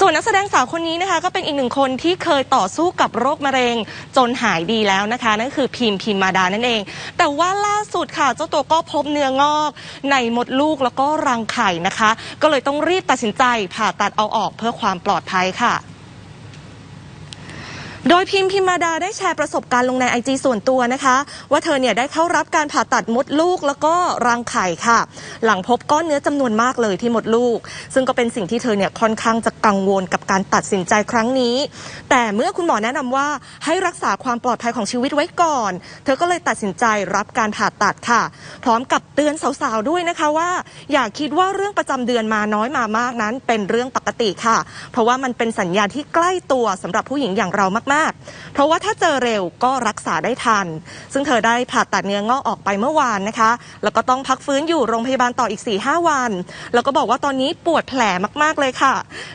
ส่วนนักแสดงสาวคนนี้นะคะ ก็เป็นอีกหนึ่งคนที่เคยต่อสู้กับโรคมะเร็ง จนหายดีแล้วนะคะ นั่นคือพิมพ์พิมมาดานั่นเอง แต่ว่าล่าสุดค่ะเจ้าตัวก็พบเนื้องอก ในมดลูกแล้วก็รังไข่นะคะ ก็เลยต้องรีบตัดสินใจผ่าตัดเอาออกเพื่อความปลอดภัยค่ะ โดยพิมพ์พิมมาดาได้แชร์ประสบการณ์ลงในไอจีส่วนตัวนะคะ ว่าเธอเนี่ยได้เข้ารับการผ่าตัดมดลูกแล้วก็รังไข่ค่ะ หลังพบก้อนเนื้อจำนวนมากเลยที่มดลูก ซึ่งก็เป็นสิ่งที่เธอเนี่ยค่อนข้างจะกังวลกับการตัดสินใจครั้งนี้ แต่เมื่อคุณหมอแนะนำว่าให้รักษาความปลอดภัยของชีวิตไว้ก่อน เธอก็เลยตัดสินใจรับการผ่าตัดค่ะ พร้อมกับเตือนสาวๆด้วยนะคะว่า อย่าคิดว่าเรื่องประจำเดือนมาน้อยมามากนั้น เป็นเรื่องปกติค่ะ เพราะว่ามันเป็นสัญญาณที่ใกล้ตัวสำหรับผู้หญิงอย่างเรามากๆเพราะว่าถ้าเจอเร็วก็รักษาได้ทัน ซึ่งเธอได้ผ่าตัดเนื้องอกออกไปเมื่อวานนะคะ แล้วก็ต้องพักฟื้นอยู่โรงพยาบาลต่ออีก 4-5 วัน แล้วก็บอกว่าตอนนี้ปวดแผลมากๆเลยค่ะ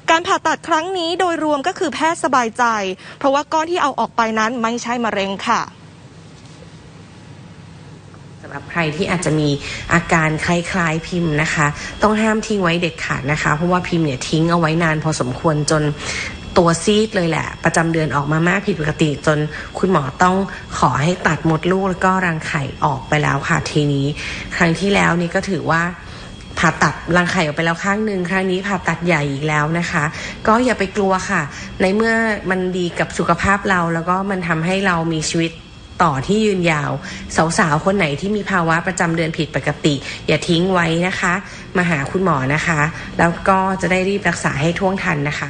การผ่าตัดครั้งนี้โดยรวมก็คือแพทย์สบายใจ เพราะว่าก้อนที่เอาออกไปนั้นไม่ใช่มะเร็งค่ะสำหรับใครที่อาจจะมีอาการคล้ายๆพิมพ์นะคะ ต้องห้ามทิ้งไว้เด็ดขาดนะคะ เพราะว่าพิมพ์เนี่ยทิ้งเอาไว้นานพอสมควรจน ตัวซีดเลยแหละ ประจำเดือนออกมามากผิดปกติ จนคุณหมอต้องขอให้ตัดมดลูกแล้วก็รังไข่ออกไปแล้วค่ะทีนี้ ครั้งที่แล้วนี่ก็ถือว่าผ่าตัดรังไข่ออกไปแล้วข้างหนึ่งครั้งนี้ผ่าตัดใหญ่อีกแล้วนะคะ ก็อย่าไปกลัวค่ะ ในเมื่อมันดีกับสุขภาพเราแล้วก็มันทำให้เรามีชีวิตต่อที่ยืนยาว สาวๆ คนไหนที่มีภาวะประจำเดือนผิดปกติ อย่าทิ้งไว้นะคะ มาหาคุณหมอนะคะ แล้วก็จะได้รีบรักษาให้ท่วงทันนะคะ